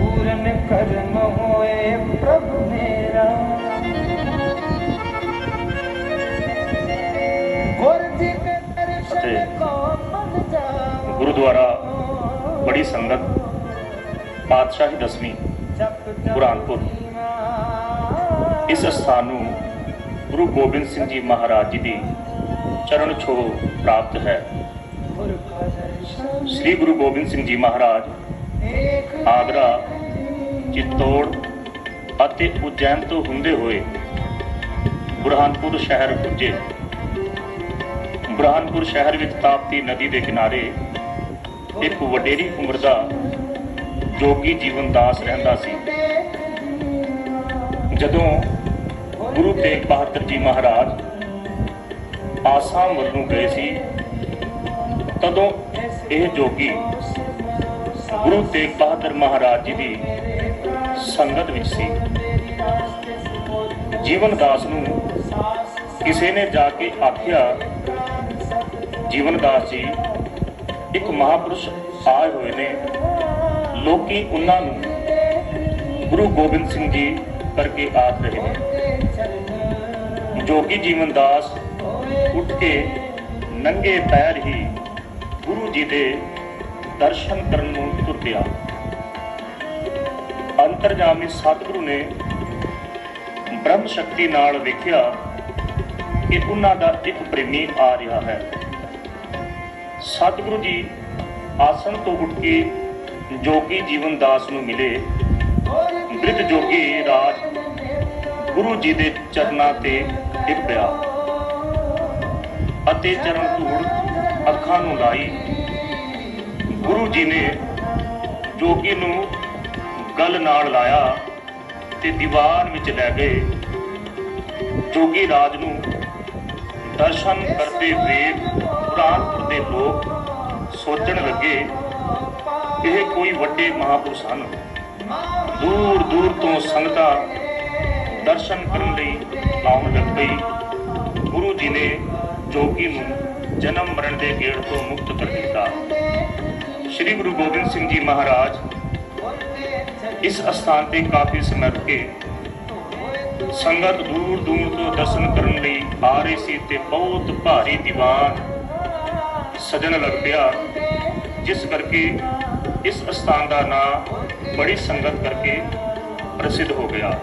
ਪੂਰਨ ਕਰਮ ਹੋਏ ਪ੍ਰਭ ਮੇਰਾ ਗੁਰ ਜੀ ਦੇ ਦਰਸ਼ਨ ਕੋ ਮਨ ਜਾਓ ਗੁਰਦੁਆਰਾ ਬੜੀ ਸੰਗਤ ਪਾਤਸ਼ਾਹੀ ਦਸਵੀਂ ਪੁਰਾਨਪੁਰ ਇਸ ਸਥਾਨ ਨੂੰ ਗੁਰੂ ਗੋਬਿੰਦ ਸਿੰਘ ਜੀ ਮਹਾਰਾਜ ਜੀ ਦੀ ਚਰਨ ਛੋਹ ਪ੍ਰਾਪਤ ਹੈ ਸ੍ਰੀ ਗੁਰੂ ਗੋਬਿੰਦ ਸਿੰਘ ਜੀ ਮਹਾਰਾਜ ਆਗਰਾ, ਚਿੱਤੌੜ ਅਤੇ ਉਜੈਨ ਤੋਂ ਹੁੰਦੇ ਹੋਏ ਬੁਰਹਾਨਪੁਰ ਸ਼ਹਿਰ ਪੁੱਜੇ। ਬੁਰਹਾਨਪੁਰ ਸ਼ਹਿਰ ਵਿੱਚ ਤਾਪਤੀ ਨਦੀ ਦੇ ਕਿਨਾਰੇ ਇੱਕ ਵਡੇਰੀ ਉਮਰ ਦਾ ਜੋਗੀ ਜੀਵਨ ਦਾਸ ਰਹਿੰਦਾ ਸੀ। ਜਦੋਂ ਗੁਰੂ ਤੇਗ ਬਹਾਦਰ ਜੀ ਮਹਾਰਾਜ ਆਸਾਮ ਵੱਲ ਨੂੰ ਗਏ ਸੀ, ਤਦੋਂ ਇਹ ਜੋਗੀ ਗੁਰੂ ਤੇਗ ਬਹਾਦਰ ਮਹਾਰਾਜ ਜੀ ਦੀ ਸੰਗਤ ਵਿੱਚ ਸੀ। ਜੀਵਨ ਦਾਸ ਨੂੰ ਕਿਸੇ ਨੇ ਜਾ ਕੇ ਆਖਿਆ, ਜੀਵਨ ਦਾਸ ਜੀ, ਇੱਕ ਮਹਾਪੁਰਸ਼ ਆਏ ਹੋਏ ਨੇ। ਲੋਕੀ ਉਹਨਾਂ ਨੂੰ ਗੁਰੂ ਗੋਬਿੰਦ ਸਿੰਘ ਜੀ ਕਰਕੇ ਆਖ ਰਹੇ ਨੇ। ਜੋਗੀ ਜੀਵਨ ਦਾਸ ਉੱਠ ਕੇ ਨੰਗੇ ਪੈਰ ਹੀ ਗੁਰੂ ਜੀ ਦੇ ਦਰਸ਼ਨ ਕਰਨ ਨੂੰ ਤੁਰ ਅੰਤਰਜਾਮੀ ਸਤਿਗੁਰੂ ਨੇ ਬ੍ਰਹਮ ਸ਼ਕਤੀ ਨਾਲ ਵੇਖਿਆ ਕਿ ਉਹਨਾਂ ਦਾ ਇੱਕ ਪ੍ਰੇਮੀ ਆ ਰਿਹਾ ਹੈ। ਸਤਿਗੁਰੂ ਜੀ ਆਸਣ ਤੋਂ ਉੱਠ ਕੇ ਜੋਗੀ ਜੀਵਨ ਦਾਸ ਨੂੰ ਮਿਲੇ। ਬ੍ਰਿਤ ਜੋਗੀ ਰਾਜ ਗੁਰੂ ਜੀ ਦੇ ਚਰਨਾਂ ਤੇ ਡਿੱਗ ਪਿਆ। ਅਤੇ ਚਰਨ ਧੂੜ ਅੱਖਾਂ ਨੂੰ ਲਾਈ ਗੁਰੂ ਜੀ ਨੇ ਜੋਗੀ ਨੂੰ ਗਲ ਨਾਲ ਲਾਇਆ ਤੇ ਦੀਵਾਨ ਵਿੱਚ ਲੈ ਗਏ। ਜੋਗੀ ਰਾਜ ਨੂੰ ਦਰਸ਼ਨ ਕਰਦੇ ਵੇਖ ਪੁਰਾਣਪੁਰ ਦੇ ਲੋਕ ਸੋਚਣ ਲੱਗੇ, ਇਹ ਕੋਈ ਵੱਡੇ ਮਹਾਪੁਰਸ਼ ਹਨ। ਦੂਰ ਦੂਰ ਤੋਂ ਸੰਗਤਾਂ ਦਰਸ਼ਨ ਕਰਨ ਲਈ ਆਉਣ ਲੱਗ ਪਈ। ਗੁਰੂ ਜੀ ਨੇ ਜੋਗੀ ਨੂੰ ਜਨਮ ਮਰਨ ਦੇ ਗੇੜ ਤੋਂ ਮੁਕਤ ਕਰ ਦਿੱਤਾ। ਸ੍ਰੀ ਗੁਰੂ ਗੋਬਿੰਦ ਸਿੰਘ ਜੀ ਮਹਾਰਾਜ ਇਸ ਅਸਥਾਨ ਤੇ ਕਾਫੀ ਸਮੇਂ ਰੁਕੇ। ਸੰਗਤ ਦੂਰ ਦੂਰ ਤੋਂ ਦਰਸ਼ਨ ਕਰਨ ਲਈ ਆ ਰਹੀ ਸੀ ਤੇ ਬਹੁਤ ਭਾਰੀ ਦੀਵਾਨ ਸਜਣ ਲੱਗ ਪਿਆ, ਜਿਸ ਕਰਕੇ ਇਸ ਅਸਥਾਨ ਦਾ ਨਾਮ ਬੜੀ ਸੰਗਤ ਕਰਕੇ ਪ੍ਰਸਿੱਧ ਹੋ ਗਿਆ।